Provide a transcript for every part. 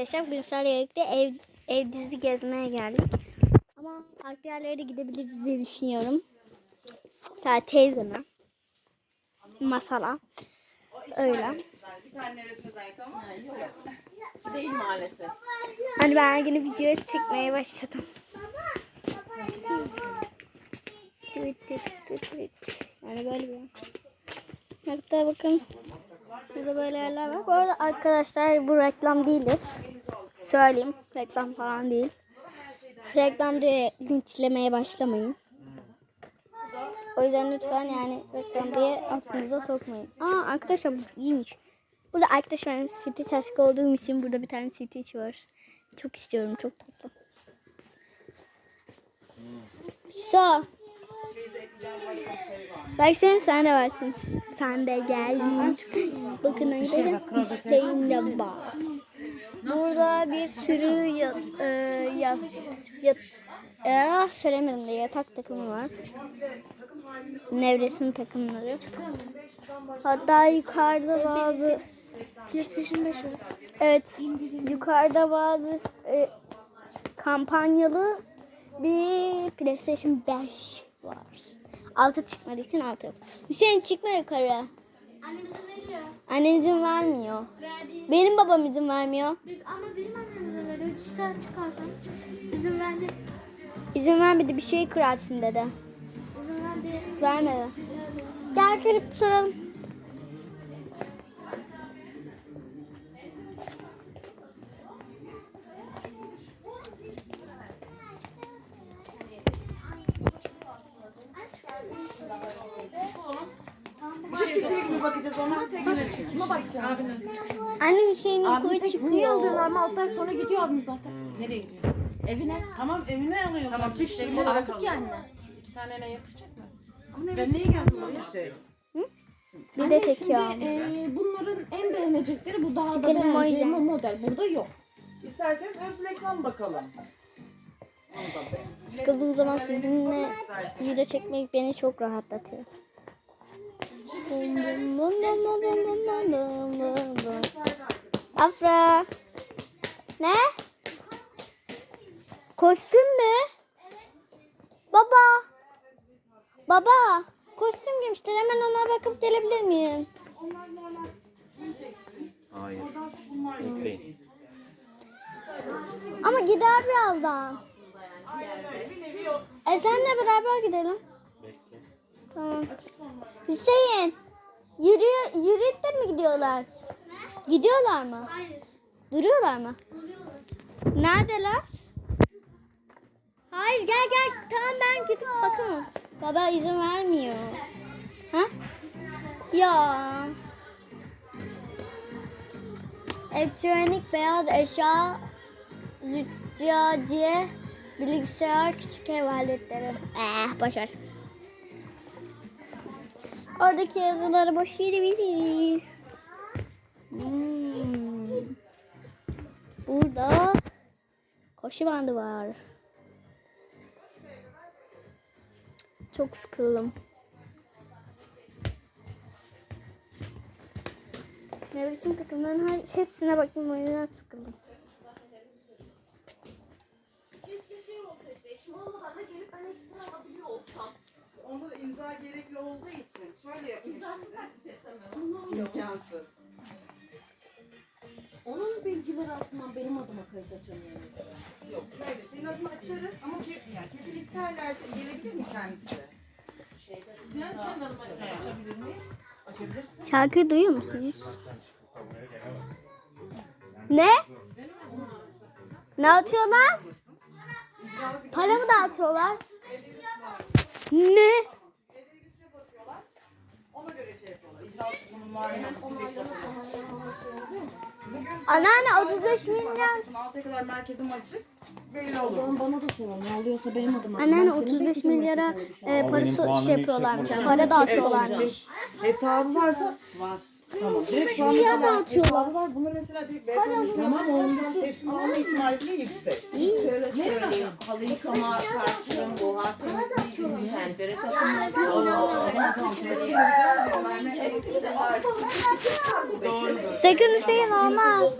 arkadaşlar. Sizlerle birlikte ev, ev dizi gezmeye geldik. Ama farklı yerlere de gidebiliriz diye düşünüyorum. Mesela teyzeme. Masala. Öyle. Bir tane nevresine ait ama. Değil maalesef. Hani ben yine video çekmeye başladım. Yani böyle bir. Hatta bakın. Burada böyle yerler var. Bu arada arkadaşlar bu reklam değildir. Söyleyeyim. Reklam falan değil. Reklam diye linçlemeye başlamayın. O yüzden lütfen yani reklam diye aklınıza sokmayın. Aa arkadaşlar bu iyiymiş. Burada arkadaşlar ben Stitch aşkı olduğum için burada bir tane Stitch var. Çok istiyorum. Çok tatlı. So. Bak sen sen de varsın. Sen de geldin. Bakın arkadaşlar. Hüseyin de var. Burada bir sürü ya, e, yas, yat, e, söylemedim de yatak takımı var. Nevresim takımları. Hatta yukarıda bazı PlayStation 5 var. Evet. Yukarıda bazı e, kampanyalı bir PlayStation 5 var. Altı çıkmadığı için altı yok. Hüseyin çıkma yukarı. Annem izin veriyor. Annen izin vermiyor. Verdi. Benim babam izin vermiyor. Ama benim annem izin veriyor. Bir saat çıkarsam izin verdi. İzin vermedi bir şey kırarsın dedi. İzin verdi. Vermedi. Gel gelip soralım. Mi bakacağız ona? Tek kişilik. Kime bakacağım? Anne Hüseyin'in tek niye çıkıyor. alıyorlar mı? 6 ay sonra gidiyor abim zaten. Nereye gidiyor? Evine. Tamam evine alıyor. Tamam çift kişilik olarak alıyor. yani. İki taneyle yatacak mı? Ben niye geldim buraya? Şey. Bir de çekiyor. Şimdi e, bunların en beğenecekleri bu daha da o model. Burada yok. İsterseniz Özbek'ten bakalım. Onu da be. Sıkıldığım zaman sizinle video çekmek beni çok rahatlatıyor. Afra. Ne? Kostüm mü? Baba. Baba. Kostüm giymişler. Hemen ona bakıp gelebilir miyim? Hayır. Bekleyin. Ama gider birazdan. E senle beraber gidelim. Tamam. Hüseyin. Yürüyor, yürüyüp de mi gidiyorlar? Gidiyorlar mı? Hayır. Duruyorlar mı? Duruyorlar. Neredeler? Hayır gel gel. Tamam ben gidip bakamam. Baba izin vermiyor. Ha? Ya. Elektronik beyaz eşya, züccaciye, bilgisayar, küçük ev aletleri. Eh boşver. Oradaki yazıları boş verebiliriz. Hmm. Burada koşu bandı var. Çok sıkıldım. Nevresim takımların her, hepsine baktım o yüzden sıkıldım. Keşke şey olsa işte. Olmadan da gelip ben ekstra olduğu için şöyle yapayım İmzasını şimdi. İmkansız. Onun bilgileri altından benim adıma kayıt açamıyorum. Yok şöyle senin adını açarız ama ki, yani kefil isterlerse gelebilir mi kendisi? Ben kendi adıma açabilir miyim? Açabilirsin. Şarkıyı duyuyor musunuz? Ne? Ne atıyorlar? Para mı dağıtıyorlar? Ne? Anneanne 35 milyon. 6'ya kadar merkezim açık. Belli olur. Oğlum bana da sorun. Ne oluyorsa benim adıma. Anneanne Ben senin 35 beklediğin milyara şey. e, Ama para benim so- puanım şey yapıyorlarmış. Para dağıtıyorlarmış. Hesabı varsa var. Tamam. Direkt şu an atıyorlar. hesabı var. Bunu mesela direkt beyefendi tamam ondan teslim alma ihtimali de yüksek. Şöyle söyleyeyim. Halı yıkama, karşılığım, buhar temizliği, tencere takılması, hepsi. Doğru. Sakın Hüseyin olmaz.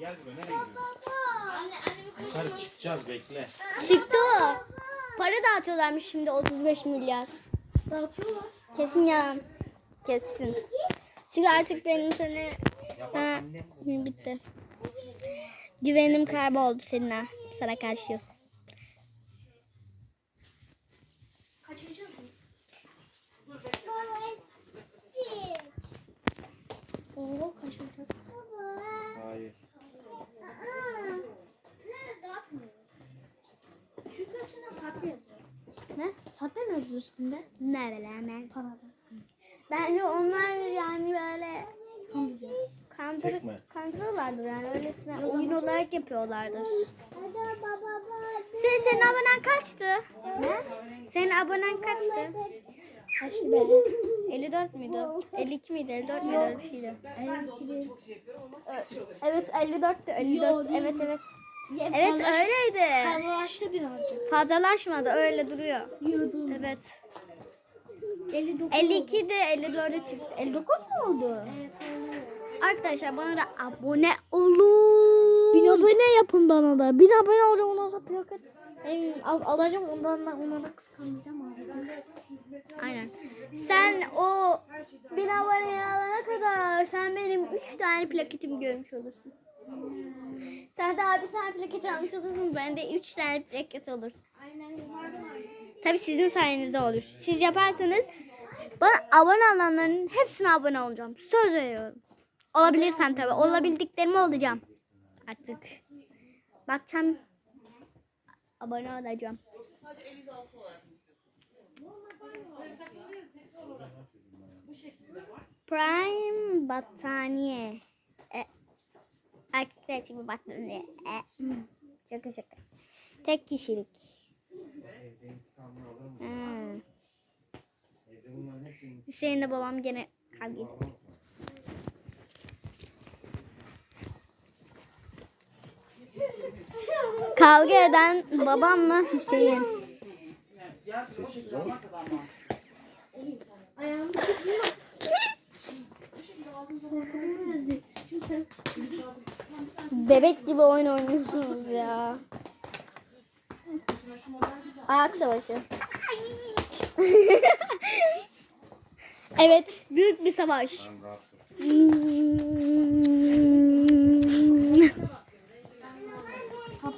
Gel buraya nereye gidiyorsun? Yukarı çıkacağız bekle. Çıktı o. Para dağıtıyorlarmış şimdi 35 milyar. Dağıtıyorlar. Kesin yalan. Kesin. Çünkü artık benim sana Yapar ha, bitti. Güvenim kayboldu seninle sana karşı. Kaçıracağız mı? Oo kaçıracağız. Hayır. Saklı yazıyor. Ne? Saklı mı yazıyor üstünde? Ne bileyim Parada. Bence onlar yani böyle Kandırıyor. kandır, kandırıyorlardır yani öylesine oyun olarak yapıyorlardır. Senin, senin abonen kaçtı? Ne? Senin abonen kaçtı? Kaçtı be? 54 müydü? 52 miydi? 54 müydü? Öyle bir şeydi. Evet 54'tü 54. Evet evet. Evet öyleydi. Fazlalaştı birazcık. Fazlalaşmadı öyle duruyor. Yiyordum. Evet. 59 52 de 54'e çıktı. 59 mu oldu? Arkadaşlar bana da abone olun. Bin abone yapın bana da. Bin abone olacağım ondan sonra plaket al, alacağım ondan ben onlara kıskanacağım abi. Aynen. Sen o bin abone alana kadar sen benim 3 tane plaketimi görmüş olursun. Sen daha bir tane plaket almış olursun. Ben de 3 tane plaket olur. Tabii sizin sayenizde olur. Siz yaparsanız bana abone olanların hepsine abone olacağım. Söz veriyorum. Olabilirsem tabii. Olabildiklerimi olacağım. Artık. Bakacağım. Abone olacağım. Prime battaniye. E, erkekler için bir battaniye. E, hmm. şaka şaka. Tek kişilik. Hmm. Hüseyin'le babam gene kavga ediyor. Kavga eden babamla Hüseyin. Ayağımı Bebek gibi oyun oynuyorsunuz ya. Ayak savaşı. evet, büyük bir savaş.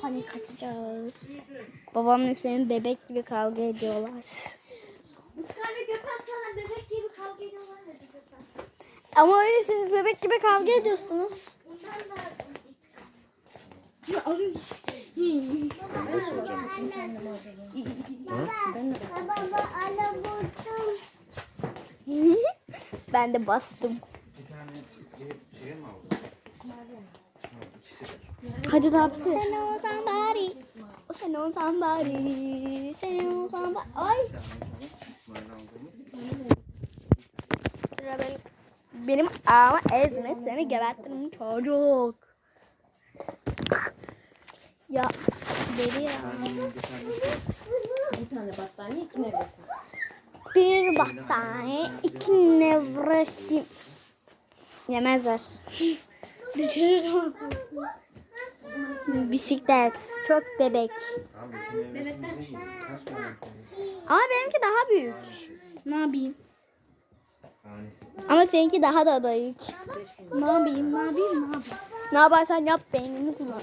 Panik kaçacağız. Babamla Hüseyin bebek gibi kavga ediyorlar. Abi Gökhan sana bebek gibi kavga ediyorlar dedi Gökhan. Ama öylesiniz bebek gibi kavga ediyorsunuz. Ya ben de bastım. Hadi bir şey. Sen o somebody. Sen o somebody. Sen o somebody. Ay. Benim. Benim ama ezme seni gebertirim çocuk. Ya deli ya. Bir tane battaniye iki nevresim. Bir battaniye, iki nevresim. Yemezler. Bisiklet. Çok bebek. Ama benimki daha büyük. Ne yapayım? Ama seninki daha da büyük. Ne yapayım? Ne yapayım? Ne yapayım? Ne yaparsan yap beynini kullan.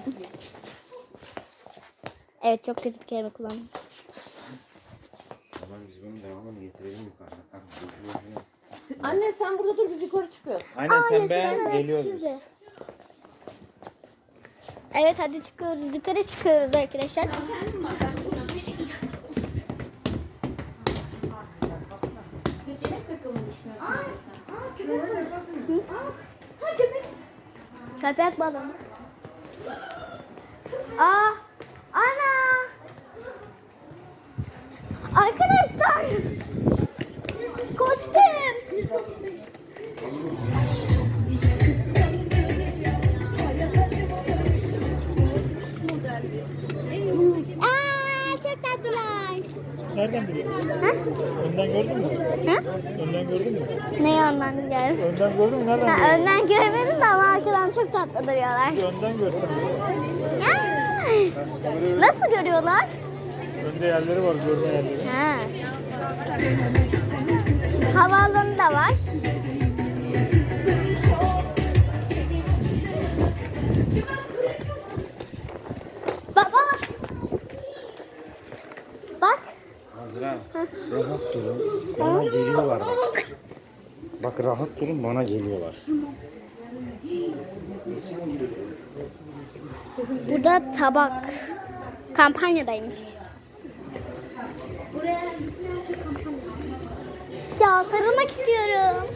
Evet çok kötü bir kelime kullandım. Tamam biz bunun devamını getirelim yukarıda. Tamam. Anne sen burada dur biz yukarı çıkıyoruz. Aynen sen ben geliyoruz biz. Evet hadi çıkıyoruz. Yukarı çıkıyoruz arkadaşlar. Yemek takımını düşünüyorsun. Köpek balonu. Aa. Geldi? Önden gördün mü? Nereden Ha, gördün? önden görmedim de ama arkadan çok tatlı duruyorlar. Önden görsen. Ya. Nasıl görüyorlar? Önde yerleri var, görme yerleri. Ha. Havaalanı da var. Baba. Bak. Azra rahat durun. Bana geliyorlar bak. Bak rahat durun bana geliyorlar. Burada tabak. Kampanyadaymış. Ya sarılmak istiyorum.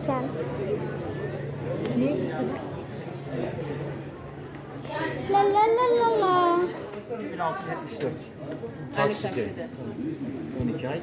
Çıkarken. La la la la la. 1674. Aynı Taksite. takside. 12 ay.